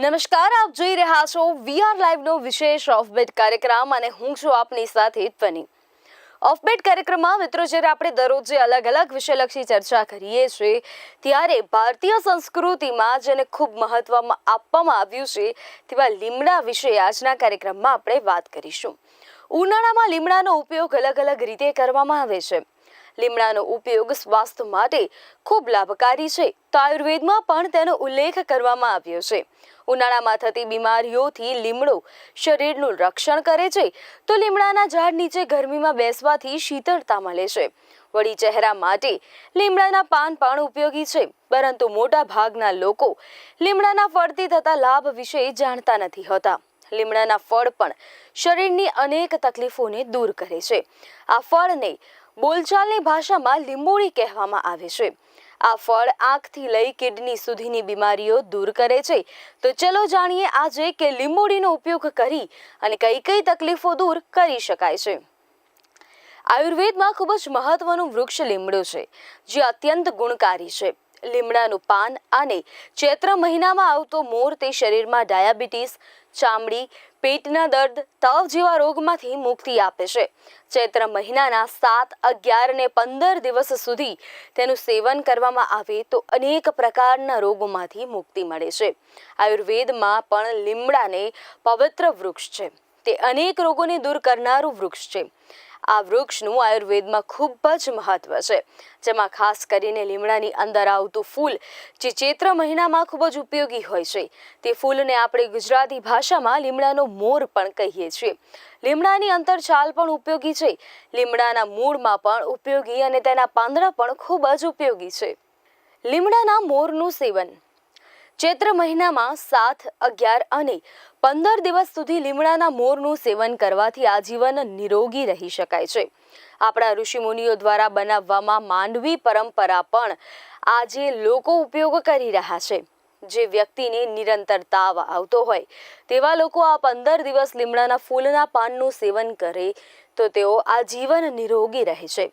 નમસ્કાર, આપ જોઈ રહ્યા છો વીઆર લાઈવનો વિશેષ ઓફબેટ કાર્યક્રમ અને હું છું આપની સાથે ધ્વની. ઓફબેટ કાર્યક્રમમાં મિત્રો, જ્યારે આપણે દરરોજે અલગ અલગ વિષયલક્ષી ચર્ચા કરીએ છીએ, ત્યારે ભારતીય સંસ્કૃતિમાં જેને ખૂબ મહત્વ આપવામાં આવ્યું છે, તેવા લીમડા વિશે આજના કાર્યક્રમમાં આપણે વાત કરીશું. ઉનાળામાં લીમડાનો ઉપયોગ અલગ અલગ રીતે કરવામાં આવે છે. લીમડાનો ઉપયોગ સ્વાસ્થ્ય માટે ખૂબ લાભકારી છે. તો આયુર્વેદમાં પણ તેનો ઉલ્લેખ કરવામાં આવ્યો છે. ઉનાળામાં થતી બીમારીઓથી લીમડો શરીરનું રક્ષણ કરે છે. તો લીમડાના ઝાડ નીચે ગરમીમાં બેસવાથી શીતળતા મળે છે. વળી ચહેરા માટે લીમડાના પાન પણ ઉપયોગી છે. પરંતુ મોટા ભાગના લોકો લીમડાના ફળથી થતા લાભ વિશે જાણતા નથી હોતા. લીમડાના ફળ પણ શરીરની અનેક તકલીફોને દૂર કરે છે. આ ફળને બોલચાલની ભાષામાં લીંબોળી કહેવામાં આવે છે. આ ફળ આંખથી લઈ કિડની સુધીની બીમારીઓ દૂર કરે છે. તો ચલો જાણીએ આજે કે લીંબોળીનો ઉપયોગ કરી અને કઈ કઈ તકલીફો દૂર કરી શકાય છે. આયુર્વેદમાં ખૂબ જ મહત્વનું વૃક્ષ લીમડું છે, જે અત્યંત ગુણકારી છે. લીમડાનું પાન અને ચૈત્ર મહિનામાં આવતો મોર તે શરીરમાં ડાયાબિટીસ, ચામડી, પેટના દર્દ, તાવ જેવા રોગમાંથી મુક્તિ આપે છે. ચૈત્ર મહિનાના સાત, અગિયાર ને પંદર દિવસ સુધી તેનું સેવન કરવામાં આવે તો અનેક પ્રકારના રોગોમાંથી મુક્તિ મળે છે. આયુર્વેદમાં પણ લીમડાને પવિત્ર વૃક્ષ છે. તે અનેક રોગોને દૂર કરનારું વૃક્ષ છે. આ વૃક્ષનું આયુર્વેદમાં ખૂબ જ મહત્વ છે, જેમાં ખાસ કરીને લીમડાની અંદર આવતું ફૂલ, જે ચૈત્ર મહિનામાં ખૂબ જ ઉપયોગી હોય છે. તે ફૂલને આપણે ગુજરાતી ભાષામાં લીમડાનો મોર પણ કહીએ છીએ. લીમડાની અંતર છાલ પણ ઉપયોગી છે. લીમડાના મૂળમાં પણ ઉપયોગી અને તેના પાંદડા પણ ખૂબ જ ઉપયોગી છે. લીમડાના મોરનું સેવન ચૈત્ર મહિનામાં સાત, અગિયાર અને પંદર દિવસ સુધી લીમડાના મોરનું સેવન કરવાથી આજીવન નિરોગી રહી શકાય છે. આપણા ઋષિમુનિઓ દ્વારા બનાવવામાં માંડવી પરંપરા પણ આજે લોકો ઉપયોગ કરી રહ્યા છે. જે વ્યક્તિને નિરંતર તાવ આવતો હોય, તેવા લોકો આ પંદર દિવસ લીમડાના ફૂલના પાનનું સેવન કરે તો તેઓ આજીવન નિરોગી રહે છે.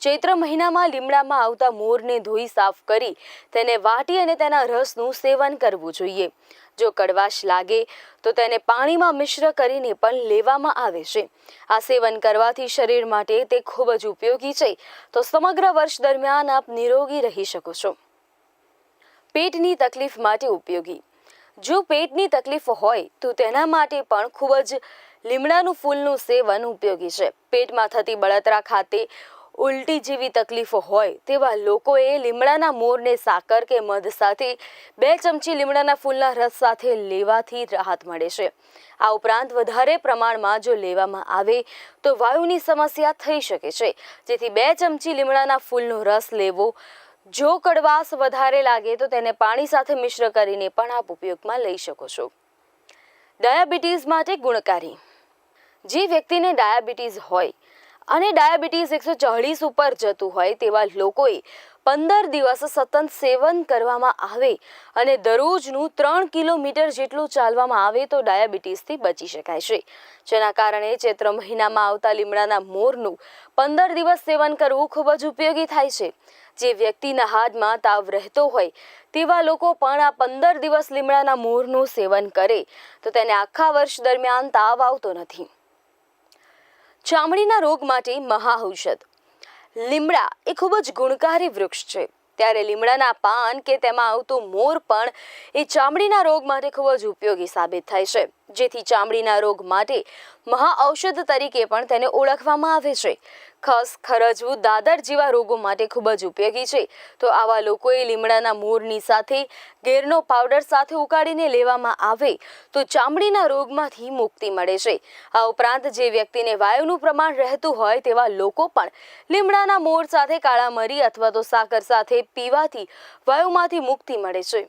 ચૈત્ર મહિનામાં લીમડામાં આવતા મોરને ધોઈ સાફ કરી તેને વાટી અને તેના રસનું સેવન કરવું જોઈએ. જો કડવાશ લાગે, તો તેને પાણીમાં મિશ્ર કરીને પણ લેવામાં આવે છે. આ સેવન કરવાથી શરીર માટે તે ખૂબ જ ઉપયોગી છે. તો સમગ્ર વર્ષ દરમિયાન આપ નિરોગી રહી શકો છો. પેટની તકલીફ માટે ઉપયોગી. જો પેટની તકલીફ હોય, તો તેના માટે પણ ખૂબ જ લીમડાનું ફૂલનું સેવન ઉપયોગી છે. પેટમાં થતી બળતરા ખાતે ઉલટી જેવી તકલીફો હોય તેવા લોકોએ લીમડાના મોરને સાકર કે મધ સાથે બે ચમચી લીમડાના ફૂલના રસ સાથે લેવાથી રાહત મળે છે. આ ઉપરાંત વધારે પ્રમાણમાં જો લેવામાં આવે તો વાયુની સમસ્યા થઈ શકે છે. જેથી બે ચમચી લીમડાના ફૂલનો રસ લેવો જો કડવાશ વધારે લાગે તો તેને પાણી સાથે મિશ્ર કરીને પણ આપ ઉપયોગમાં લઈ શકો છો. ડાયાબિટીસ માટે ગુણકારી. જે વ્યક્તિને ડાયાબિટીસ હોય અને ડાયાબિટીસ એકસો ચાળીસ ઉપર જતું હોય તેવા લોકોએ પંદર દિવસ સતત સેવન કરવામાં આવે અને દરરોજનું ત્રણ કિલોમીટર જેટલું ચાલવામાં આવે તો ડાયાબિટીસથી બચી શકાય છે. જેના કારણે ચૈત્ર મહિનામાં આવતા લીમડાના મોરનું પંદર દિવસ સેવન કરવું ખૂબ જ ઉપયોગી થાય છે. જે વ્યક્તિના હાથમાં તાવ રહેતો હોય તેવા લોકો પણ આ પંદર દિવસ લીમડાના મોરનું સેવન કરે તો તેને આખા વર્ષ દરમિયાન તાવ આવતો નથી. ચામડીના રોગ માટે મહાઔષધ. લીમડા એ ખૂબ જ ગુણકારી વૃક્ષ છે. ત્યારે લીમડાના પાન કે તેમાં આવતું મોર પણ એ ચામડીના રોગ માટે ખૂબ જ ઉપયોગી સાબિત થાય છે. જેથી ચામડીના રોગ માટે મહાઔષધ તરીકે પણ તેને ઓળખવામાં આવે છે. ખસ ખરજવું દાદર જેવા રોગો માટે ખૂબ જ ઉપયોગી છે. તો આવા લોકોએ લીમડાના મોરની સાથે ગેરનો પાવડર સાથે ઉકાળીને લેવામાં આવે તો ચામડીના રોગમાંથી મુક્તિ મળે છે. આ ઉપરાંત જે વ્યક્તિને વાયુનું પ્રમાણ રહેતું હોય તેવા લોકો પણ લીમડાના મોર સાથે કાળા મરી અથવા તો સાકર સાથે પીવાથી વાયુમાંથી મુક્તિ મળે છે.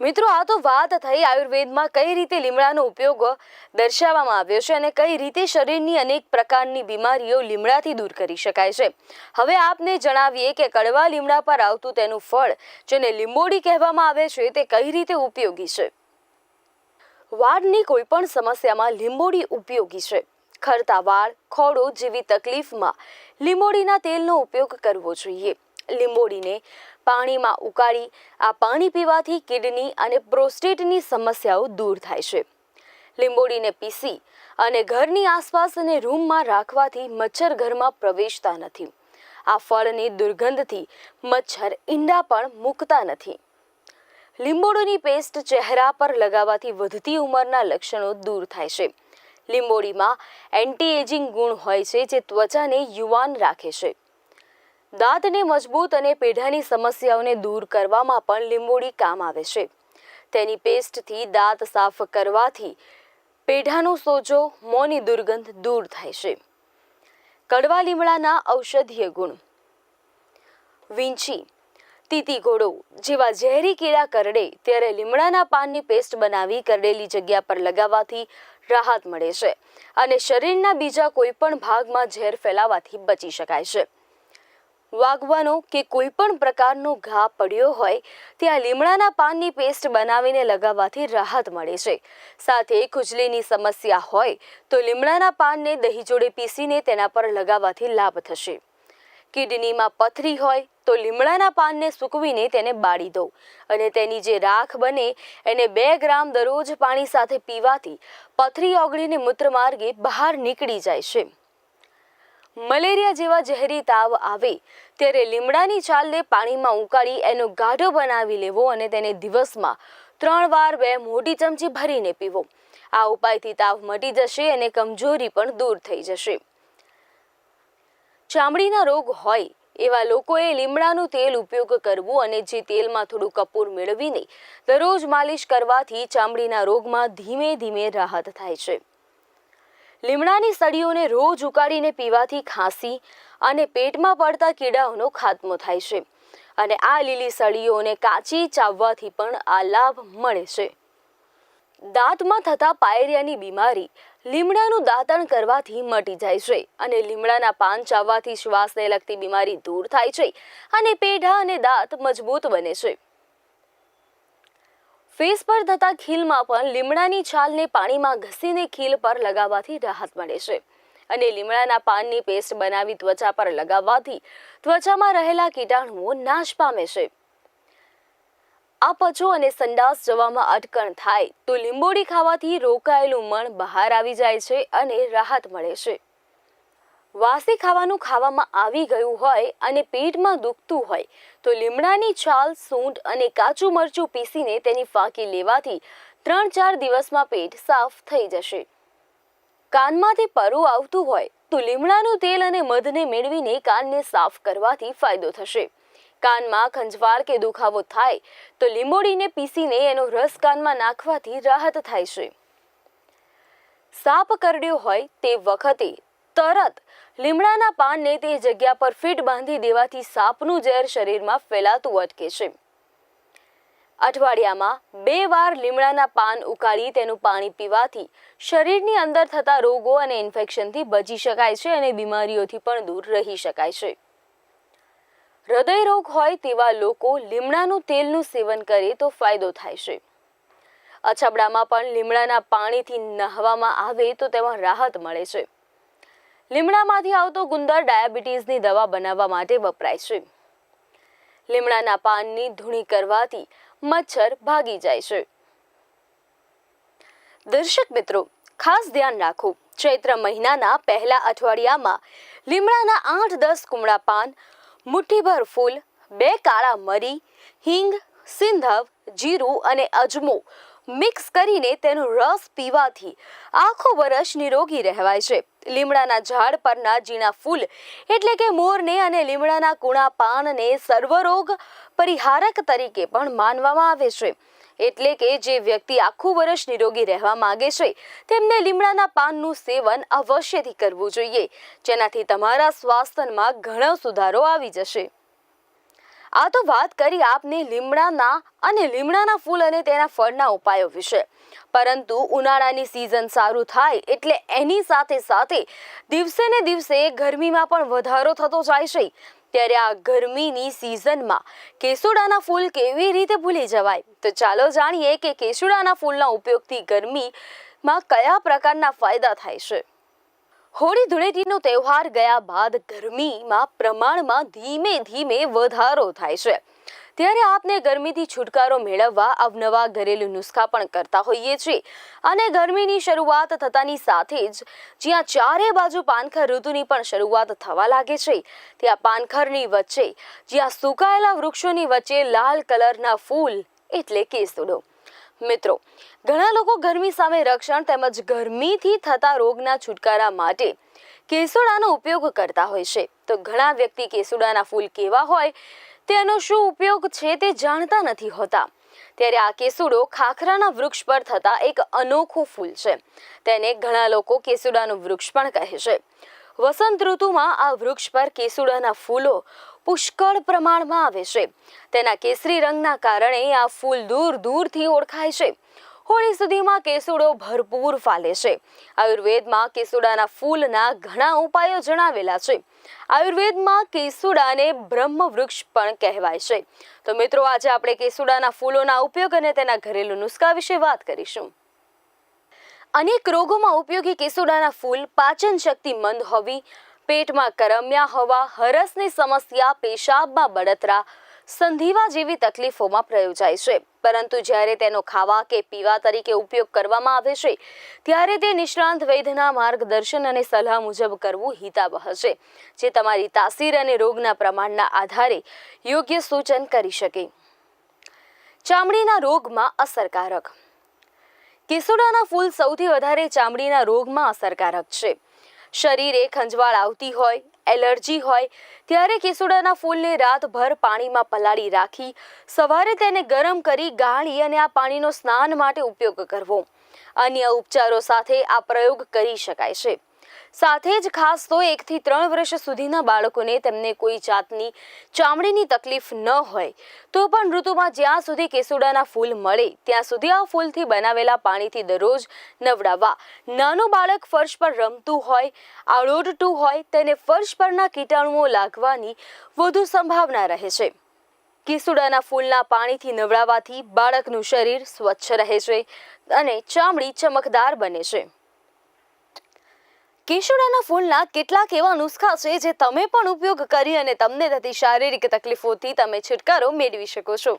મિત્રો, આ તો વાત થઈ આયુર્વેદમાં કઈ રીતે લીમડાનો ઉપયોગ દર્શાવવામાં આવ્યો છે અને કઈ રીતે શરીરની અનેક પ્રકારની બીમારીઓ લીમડાથી દૂર કરી શકાય છે. હવે આપને જણાવીએ કે કડવા લીમડા પર આવતું તેનું ફળ, જેને લીંબોડી કહેવામાં આવે છે, તે કઈ રીતે ઉપયોગી છે? વાળની કોઈ પણ સમસ્યામાં લીંબોડી ઉપયોગી છે. ખરતા વાળ, ખોડો જેવી તકલીફમાં લીંબોડીના તેલનો ઉપયોગ કરવો જોઈએ. લીંબોડીને પાણીમાં ઉકાળી આ પાણી પીવાથી કિડની અને પ્રોસ્ટેટની સમસ્યાઓ દૂર થાય છે. લીંબોડીને પીસી અને ઘરની આસપાસ અને રૂમમાં રાખવાથી મચ્છર ઘરમાં પ્રવેશતા નથી. આ ફળની દુર્ગંધથી મચ્છર ઈંડા પણ મૂકતા નથી. લીંબોડીની પેસ્ટ ચહેરા પર લગાવવાથી વધતી ઉંમરના લક્ષણો દૂર થાય છે. લીંબોડીમાં એન્ટી એજિંગ ગુણ હોય છે જે ત્વચાને યુવાન રાખે છે. દાંતને મજબૂત અને પેઢાની સમસ્યાઓને દૂર કરવામાં પણ લીંબોડી કામ આવે છે. તેની પેસ્ટથી દાંત સાફ કરવાથી પેઢાનો સોજો, મોંની દુર્ગંધ દૂર થાય છે. કડવા લીમડાના ઔષધીય ગુણ. વીંછી. તીતી ઘોડો જેવા ઝેરી કીડા કરડે ત્યારે લીમડાના પાનની પેસ્ટ બનાવી કરડેલી જગ્યા પર લગાવવાથી રાહત મળે છે અને શરીરના બીજા કોઈપણ ભાગમાં ઝેર ફેલાવાથી બચી શકાય છે. વાગવાનો કે કોઈ પણ પ્રકારનો ઘા પડ્યો હોય, ત્યાં લીમડાના પાનની પેસ્ટ બનાવીને લગાવવાથી રાહત મળે છે. સાથે ખુજલીની સમસ્યા હોય, તો લીમડાના પાનને દહીં જોડે પીસીને તેના પર લગાવવાથી લાભ થશે. કિડનીમાં પથરી હોય, તો લીમડાના પાનને સૂકવીને તેને બાળી દો. અને તેની જે રાખ બને, એને બે ગ્રામ દરરોજ પાણી સાથે પીવાથી પથરી ઓગળીને મૂત્રમાર્ગે બહાર નીકળી જાય છે. મલેરિયા જેવા ઝેરી તાવ આવે, ત્યારે લીમડાની છાલને પાણીમાં ઉકાળી એનો ગાઢો બનાવી લેવો અને તેને દિવસમાં ત્રણ વાર બે મોટી ચમચી ભરીને પીવો. આ ઉપાયથી તાવ મટી જશે અને કમજોરી પણ દૂર થઈ જશે. ચામડીના રોગ હોય, એવા લોકોએ લીમડાનું તેલ ઉપયોગ કરવું અને જે તેલમાં થોડું કપૂર મેળવીને દરરોજ માલિશ કરવાથી ચામડીના રોગમાં ધીમે ધીમે રાહત થાય છે. લીમડાની સળીઓને રોજ ઉકાળીને પીવાથી ખાંસી અને પેટમાં પડતા કીડાઓનો ખાત્મો થાય છે. અને આ લીલી સળીઓને કાચી ચાવવાથી પણ આ લાભ મળે છે. દાંતમાં થતા પાયરિયાની બીમારી લીમડાનું દાંતણ કરવાથી મટી જાય છે અને લીમડાના પાન ચાવવાથી શ્વાસને લગતી બીમારી દૂર થાય છે અને પેઢા અને દાંત મજબૂત બને છે. ફેસ પર થતા ખીલમાં પણ લીમડાની છાલને પાણીમાં ઘસીને ખીલ પર લગાવવાથી રાહત મળે છે. અને લીમડાના પાનની પેસ્ટ બનાવી ત્વચા પર લગાવવાથી ત્વચામાં રહેલા કીટાણુઓ નાશ પામે છે. આ પચો અને સંડાસ જવામાં અટકણ થાય તો લીંબોડી ખાવાથી રોકાયેલું મણ બહાર આવી જાય છે અને રાહત મળે છે. વાસી ખાવાનું ખાવામાં આવી ગયું હોય અને પેટમાં દુખતું હોય, તો લીમડાની છાલ સૂંઢ અને કાચું મરચું પીસીને તેની ફાંકી લેવાથી ત્રણ ચાર દિવસમાં પેટ સાફ થઈ જશે. કાનમાંથી પરુ આવતું હોય, તો લીમડાનું તેલ અને મધને મેળવીને કાનને સાફ કરવાથી ફાયદો થશે. કાનમાં ખંજવાળ કે દુખાવો થાય, તો લીંબોડીને પીસીને એનો રસ કાનમાં નાખવાથી રાહત થાય છે. સાપ કરડ્યો હોય તે વખતે તરત લીમડાના પાનને તે જગ્યા પર ફીટ બાંધી દેવાથી સાપનું ઝેર શરીરમાં ફેલાતું અટકે છે. અઠવાડિયામાં બે વાર લીમડાના પાન ઉકાળી તેનું પાણી પીવાથી શરીરની અંદર થતા રોગો અને ઇન્ફેક્શનથી બચી શકાય છે અને બીમારીઓથી પણ દૂર રહી શકાય છે. હૃદય રોગ હોય તેવા લોકો લીમડાનું તેલનું સેવન કરે તો ફાયદો થાય છે. અછબડામાં પણ લીમડાના પાણીથી નહાવામાં આવે તો તેમાં રાહત મળે છે. લીમડામાંથી આવતો ગુંદર ડાયાબિટીસની દવા બનાવવા માટે વપરાય છે. લીમડાના પાનની ધૂણી કરવાથી મચ્છર ભાગી જાય છે. દર્શક મિત્રો, ખાસ ધ્યાન રાખો, ચૈત્ર મહિનાના પહેલા અઠવાડિયામાં લીમડાના આઠ દસ કુમળા પાન, મુઠ્ઠીભર ફૂલ, બે કાળા મરી, હિંગ, સિંધવ, જીરું અને અજમો મિક્સ કરીને તેનો રસ પીવાથી આખો વર્ષ નિરોગી રહેવાય છે. લીમડાના ઝાડ પરના ઝીણા ફૂલ એટલે કે મોરને અને લીમડાના કુણા પાનને સર્વરોગ પરિહારક તરીકે પણ માનવામાં આવે છે. એટલે કે જે વ્યક્તિ આખું વર્ષ નિરોગી રહેવા માંગે છે, તેમને લીમડાના પાનનું સેવન અવશ્યથી કરવું જોઈએ. જેનાથી તમારા સ્વાસ્થ્યમાં ઘણો સુધારો આવી જશે. આ તો વાત કરી આપને લીમડાના અને લીમડાના ફૂલ અને તેના ફળના ઉપાયો વિશે. પરંતુ ઉનાળાની સિઝન સારું થાય એટલે એની સાથે સાથે દિવસે ને દિવસે ગરમીમાં પણ વધારો થતો જાય છે. ત્યારે આ ગરમીની સિઝનમાં કેસુડાના ફૂલ કેવી રીતે ભૂલી જવાય? તો ચાલો જાણીએ કે કેસુડાના ફૂલના ઉપયોગથી ગરમીમાં કયા પ્રકારના ફાયદા થાય છે. હોળી ધૂળેટીનો તહેવાર ગયા બાદ ગરમીમાં પ્રમાણમાં ધીમે ધીમે વધારો થાય છે. ત્યારે આપને ગરમીથી છુટકારો મેળવવા અવનવા ઘરેલું નુસ્ખા પણ કરતા હોઈએ છીએ. અને ગરમીની શરૂઆત થતાની સાથે જ જ્યાં ચારે બાજુ પાનખર ઋતુની પણ શરૂઆત થવા લાગે છે, ત્યાં પાનખરની વચ્ચે જ્યાં સુકાયેલા વૃક્ષોની વચ્ચે લાલ કલરના ફૂલ એટલે કેસુડો મિત્રો, ઘણા લોકો ગરમી સામે રક્ષણ તેમજ ગરમીથી થતા રોગના છુટકારા માટે કેસુડાનો ઉપયોગ કરતા હોય છે. તો ઘણા વ્યક્તિ કેસુડાના ફૂલ કેવા હોય, તેનો શું ઉપયોગ છે તે જાણતા નથી હોતા. ત્યારે આ કેસુડો ખાખરાના વૃક્ષ પર થતા એક અનોખું ફૂલ છે. તેને ઘણા લોકો કેસુડાનું વૃક્ષ પણ કહે છે. વસંત ઋતુમાં આ વૃક્ષ પર કેસુડાના ફૂલો પુષ્કળ પ્રમાણમાં આવે છે. તેના કેસરી રંગના કારણે આ ફૂલ દૂર દૂરથી ઓળખાય છે. હોળી સુધીમાં કેસુડો ભરપૂર ફાલે છે. આયુર્વેદમાં કેસુડાના ફૂલના ઘણા ઉપાયો જણાવેલા છે. આયુર્વેદમાં કેસુડાને બ્રહ્મ વૃક્ષ પણ કહેવાય છે. તો મિત્રો, આજે આપણે કેસુડાના ફૂલોના ઉપયોગ અને તેના ઘરેલું નુસ્ખા વિશે વાત કરીશું. અનેક રોગોમાં ઉપયોગી કેસુડાના ફૂલ, પાચન શક્તિ મંદ હોવી, પેટમાં કરમ્યા હોવા, હરસની સમસ્યા, પેશાબમાં બળતરા, સંધિવા જેવી તકલીફોમાં પ્રયોજાય છે. પરંતુ જ્યારે તેનો ખાવા કે પીવા તરીકે ઉપયોગ કરવામાં આવે છે, ત્યારે તે નિષ્ણાંત વૈદ્યના માર્ગદર્શન અને સલાહ મુજબ કરવું હિતાવહ છે, જે તમારી તાસીર અને રોગના પ્રમાણના આધારે યોગ્ય સૂચન કરી શકે. ચામડીના રોગમાં અસરકારક કેસુડાના ફૂલ સૌથી વધારે ચામડીના રોગમાં અસરકારક છે. શરીરે ખંજવાળ આવતી હોય, એલર્જી હોય, ત્યારે કેસુડાના ફૂલને રાતભર પાણીમાં પલાળી રાખી, સવારે તેને ગરમ કરી ગાળી અને આ પાણીનો સ્નાન માટે ઉપયોગ કરવો. અન્ય ઉપચારો સાથે આ પ્રયોગ કરી શકાય છે. સાથે જ ખાસ તો એકથી ત્રણ વર્ષ સુધીના બાળકોને તેમને કોઈ જાતની ચામડીની તકલીફ ન હોય. તો પણ ઋતુમાં જ્યાં સુધી કેસુડાના ફૂલ મળે, ત્યાં સુધી આ ફૂલથી બનાવેલા પાણીથી દરરોજ નવડાવવા. નાનું બાળક ફર્શ પર રમતું હોય આળોટતું હોય, તેને ફર્શ પરના કીટાણુઓ લાગવાની વધુ સંભાવના રહે છે. કેસુડાના ફૂલના પાણીથી નવડાવવાથી બાળકનું શરીર સ્વચ્છ રહે છે અને ચામડી ચમકદાર બને છે. કેસુડાના ફૂલના કેટલાક એવા નુસ્ખા છે જે તમે પણ ઉપયોગ કરી અને તમને થતી શારીરિક તકલીફોથી તમે છુટકારો મેળવી શકો છો.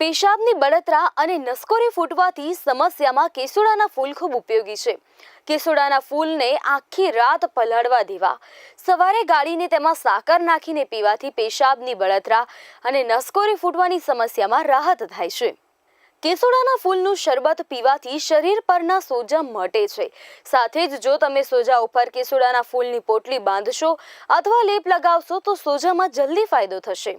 પેશાબની બળતરા અને નસકોરી ફૂટવાથી સમસ્યામાં કેસુડાના ફૂલ ખૂબ ઉપયોગી છે. કેસુડાના ફૂલને આખી રાત પલાળવા દેવા. સવારે ગાળીને તેમાં સાકર નાખીને પીવાથી પેશાબની બળતરા અને નસકોરી ફૂટવાની સમસ્યામાં રાહત થાય છે. કેસુડાના ફૂલનું શરબત પીવાથી શરીર પરના સોજા મટે છે. સાથે જ જો તમે સોજા ઉપર કેસુડાના ફૂલની પોટલી બાંધશો અથવા લેપ લગાવશો તો સોજામાં જલ્દી ફાયદો થશે.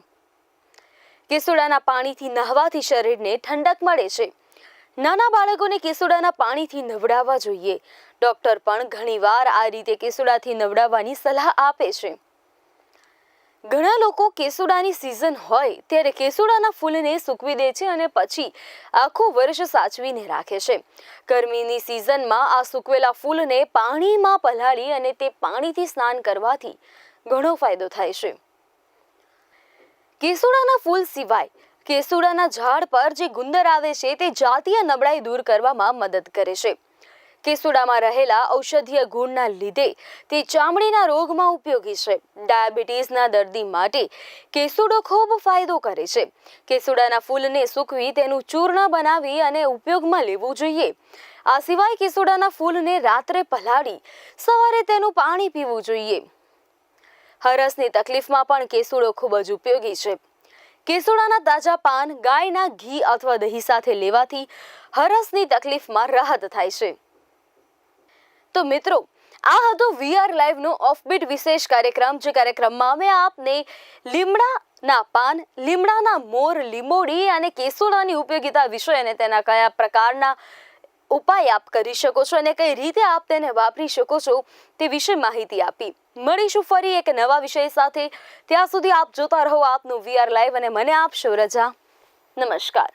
કેસુડાના પાણીથી નહાવાથી શરીરને ઠંડક મળે છે. નાના બાળકોને કેસુડાના પાણીથી નવડાવવા જોઈએ. ડોક્ટર પણ ઘણીવાર આ રીતે કેસુડાથી નવડાવવાની સલાહ આપે છે. ઘણા લોકો કેસુડાની સિઝન હોય ત્યારે કેસુડાના ફૂલને સૂકવી દે છે અને પછી આખું વર્ષ સાચવીને રાખે છે. ગરમીની સિઝનમાં આ સૂકવેલા ફૂલને પાણીમાં પલાળી અને તે પાણીથી સ્નાન કરવાથી ઘણો ફાયદો થાય છે. કેસુડાના ફૂલ સિવાય કેસુડાના ઝાડ પર જે ગુંદર આવે છે તે જાતીય નબળાઈ દૂર કરવામાં મદદ કરે છે. કેસુડામાં રહેલા ઔષધીય ગુણના લીધે તે ચામડીના રોગમાં ઉપયોગી છે. ડાયાબિટીસના દર્દી માટે કેસુડો ખૂબ ફાયદો કરે છે. કેસુડાના ફૂલને સૂકવી તેનું ચૂર્ણ બનાવી અને ઉપયોગમાં લેવું જોઈએ. આ સિવાય કેસુડાના ફૂલને રાત્રે પલાળી સવારે તેનું પાણી પીવું જોઈએ. હરસની તકલીફમાં પણ કેસુડો ખૂબ જ ઉપયોગી છે. કેસુડાના તાજા પાન, ગાયના ઘી અથવા દહીં સાથે લેવાથી હરસની તકલીફમાં રાહત થાય છે. તો મિત્રો, આ હતો વીઆર લાઈવનો ઓફબીટ વિશેષ કાર્યક્રમ, જે કાર્યક્રમમાં અમે આપને લીમડાના પાન, લીમડાના મોર લીંબોડી અને કેસુડાની ઉપયોગિતા વિશે અને તેના કયા પ્રકારના ઉપાય આપ કરી શકો છો અને કઈ રીતે આપ તેને વાપરી શકો છો તે વિશે માહિતી આપી. મળીશું ફરી એક નવા વિષય સાથે. ત્યાં સુધી આપ જોતા રહો આપનું વીઆર લાઈવ અને મને આપશો રજા. નમસ્કાર.